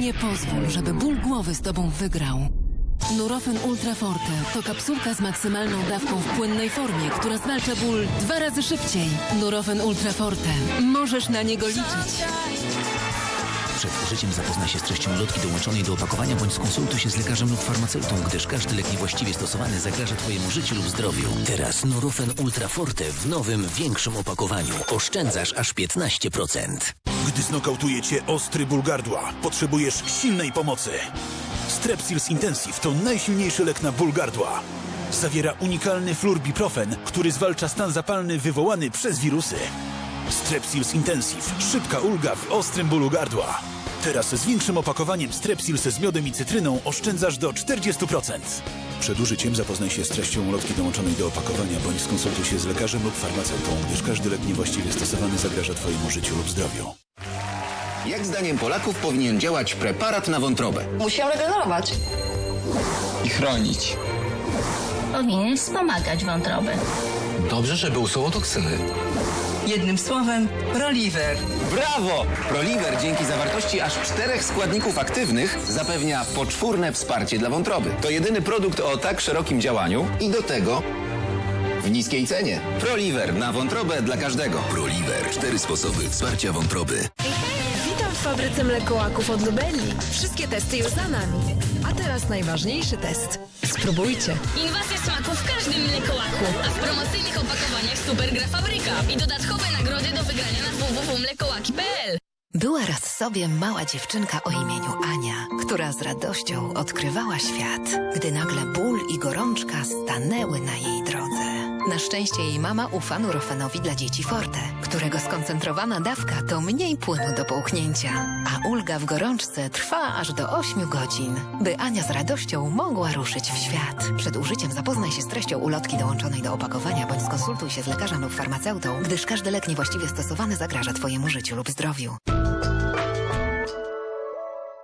Nie pozwól, żeby ból głowy z tobą wygrał. Nurofen Ultra Forte to kapsułka z maksymalną dawką w płynnej formie, która zwalcza ból dwa razy szybciej. Nurofen Ultra Forte. Możesz na niego liczyć. Przed użyciem zapoznaj się z treścią ulotki dołączonej do opakowania bądź skonsultuj się z lekarzem lub farmaceutą, gdyż każdy lek niewłaściwie stosowany zagraża Twojemu życiu lub zdrowiu. Teraz Nurofen Ultra Forte w nowym, większym opakowaniu. Oszczędzasz aż 15%. Gdy znokautuje cię ostry ból gardła, potrzebujesz silnej pomocy. Strepsils Intensive to najsilniejszy lek na ból gardła. Zawiera unikalny flurbiprofen, który zwalcza stan zapalny wywołany przez wirusy. Strepsils Intensive. Szybka ulga w ostrym bólu gardła. Teraz z większym opakowaniem Strepsils z miodem i cytryną oszczędzasz do 40%. Przed użyciem zapoznaj się z treścią ulotki dołączonej do opakowania bądź skonsultuj się z lekarzem lub farmaceutą, gdyż każdy lek niewłaściwie stosowany zagraża Twojemu życiu lub zdrowiu. Jak zdaniem Polaków powinien działać preparat na wątrobę? Musi ją regenerować. i chronić. powinien wspomagać wątrobę. Dobrze, że był są toksyny. Jednym słowem, Proliver. Brawo! Proliver dzięki zawartości aż czterech składników aktywnych zapewnia poczwórne wsparcie dla wątroby. To jedyny produkt o tak szerokim działaniu i do tego w niskiej cenie. Proliver na wątrobę dla każdego. Proliver. Cztery sposoby wsparcia wątroby. W fabryce mlekołaków od Lubelli. Wszystkie testy już za nami. A teraz najważniejszy test. Spróbujcie. Inwazja smaku w każdym mlekołaku, a w promocyjnych opakowaniach super gra fabryka i dodatkowe nagrody do wygrania na www.mlekołaki.pl. Była raz sobie mała dziewczynka o imieniu Ania, która z radością odkrywała świat, gdy nagle ból i gorączka stanęły na jej drodze. Na szczęście jej mama ufa Nurofenowi dla dzieci Forte, którego skoncentrowana dawka to mniej płynu do połknięcia, a ulga w gorączce trwa aż do 8 godzin, by Ania z radością mogła ruszyć w świat. Przed użyciem zapoznaj się z treścią ulotki dołączonej do opakowania bądź skonsultuj się z lekarzem lub farmaceutą, gdyż każdy lek niewłaściwie stosowany zagraża Twojemu życiu lub zdrowiu.